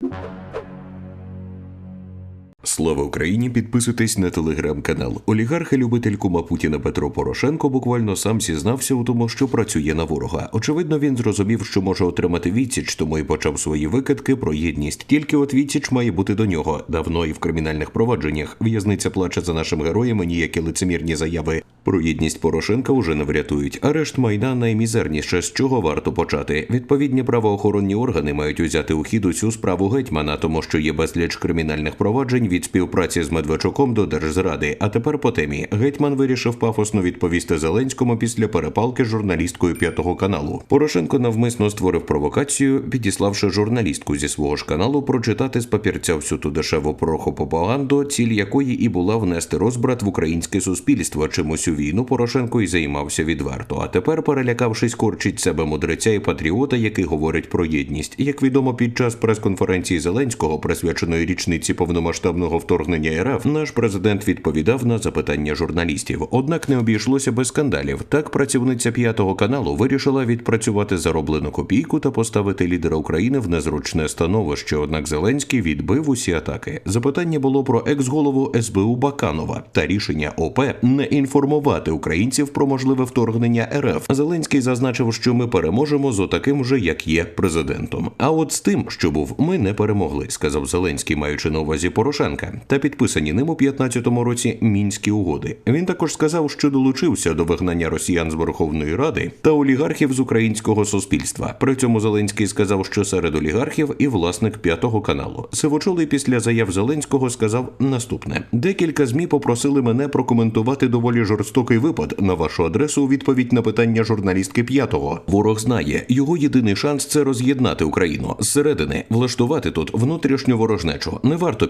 you Слава Україні! Підписуйтесь на телеграм-канал. Олігарх і любитель кума Путіна Петро Порошенко буквально сам зізнався у тому, що працює на ворога. Очевидно, він зрозумів, що може отримати відсіч, тому і почав свої викидки про єдність. Тільки от відсіч має бути до нього давно і в кримінальних провадженнях. В'язниця плаче за нашим героєм, і ніякі лицемірні заяви про єдність Порошенка вже не врятують. Арешт майна наймізерніше, з чого варто почати. Відповідні правоохоронні органи мають узяти у хід усю справу гетьмана, тому що є безліч кримінальних проваджень від співпраці з Медведчуком до держзради. А тепер по темі гетьман вирішив пафосно відповісти Зеленському після перепалки з журналісткою п'ятого каналу. Порошенко навмисно створив провокацію, підіславши журналістку зі свого ж каналу прочитати з папірця всю ту дешеву пропаганду, ціль якої і була внести розбрат в українське суспільство. Чимось у війну Порошенко і займався відверто. А тепер, перелякавшись, корчить себе мудреця і патріота, який говорить про єдність. Як відомо, під час прес-конференції Зеленського, присвяченої річниці повномасштабного вторгнення РФ, наш президент відповідав на запитання журналістів. Однак не обійшлося без скандалів. Так, працівниця п'ятого каналу вирішила відпрацювати зароблену копійку та поставити лідера України в незручне становище. Однак Зеленський відбив усі атаки. Запитання було про екс-голову СБУ Баканова та рішення ОП не інформувати українців про можливе вторгнення РФ. Зеленський зазначив, що ми переможемо з отаким же, як є президентом. А от з тим, що був, ми не перемогли, сказав Зеленський, маючи на увазі Порошенка, та підписані ним у 15-му році мінські угоди. Він також сказав, що долучився до вигнання росіян з Верховної Ради та олігархів з українського суспільства. При цьому Зеленський сказав, що серед олігархів і власник п'ятого каналу. Сивочолий після заяв Зеленського сказав наступне: декілька змі попросили мене прокоментувати доволі жорстокий випад на вашу адресу у відповідь на питання журналістки п'ятого. Ворог знає, його єдиний шанс це роз'єднати Україну зсередини, влаштувати тут внутрішню ворожнечу. Не варто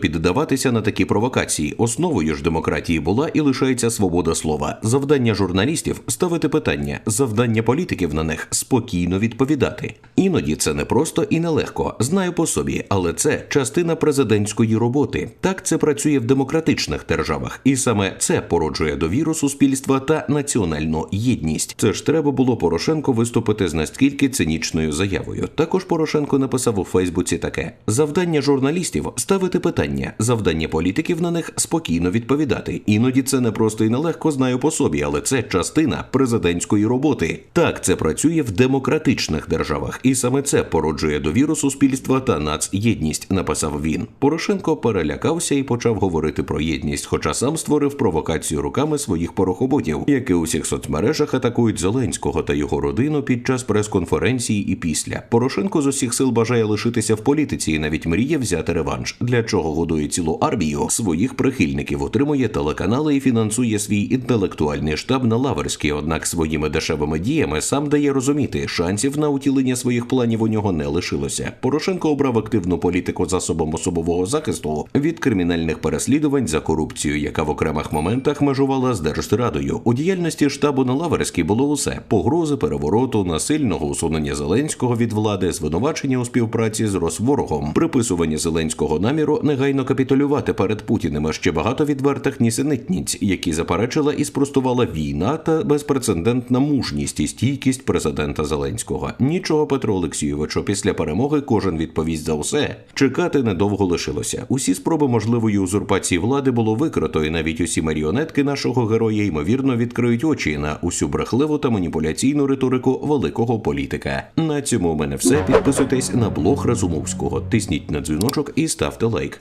піддаватися на такі провокації. Основою ж демократії була і лишається свобода слова. Завдання журналістів ставити питання, завдання політиків на них спокійно відповідати. Іноді це не просто і нелегко. Знаю по собі, але це частина президентської роботи. Так це працює в демократичних державах, і саме це породжує довіру суспільства та національну єдність. Це ж треба було Порошенко виступити з наскільки цинічною заявою. Також Порошенко написав у Фейсбуці таке: завдання журналістів ставити питання, завдання політиків на них спокійно відповідати. Іноді це не просто і нелегко знаю по собі, але це частина президентської роботи. Так це працює в демократичних державах, і саме це породжує довіру суспільства та нацєдність. Написав він. Порошенко перелякався і почав говорити про єдність, хоча сам створив провокацію руками своїх порохоботів, які у всіх соцмережах атакують Зеленського та його родину під час прес-конференції і після. Порошенко з усіх сил бажає лишитися в політиці і навіть мріє взяти реванш, для чого годує цілу армію своїх прихильників, отримує телеканали і фінансує свій інтелектуальний штаб на Лаверській. Однак своїми дешевими діями сам дає розуміти, шансів на утілення своїх планів у нього не лишилося. Порошенко обрав активну політику засобом особового захисту від кримінальних переслідувань за корупцію, яка в окремих моментах межувала з держзрадою. У діяльності штабу на Лаверській було усе: погрози перевороту, насильного усунення Зеленського від влади, звинувачення у співпраці з Росворогом, приписування Зеленського наміру негайно капітулювати перед Путіним, а ще багато відвертих нісенітниць, які заперечила і спростувала війна та безпрецедентна мужність і стійкість президента Зеленського. Нічого, Петро Олексійовичу, після перемоги кожен відповість за усе. Чекати недовго лишилося. Усі спроби можливої узурпації влади було викрито, і навіть усі маріонетки нашого героя ймовірно відкриють очі на усю брехливу та маніпуляційну риторику великого політика. На цьому у мене все. Підписуйтесь на блог Разумовського, тисніть на дзвіночок і ставте лайк.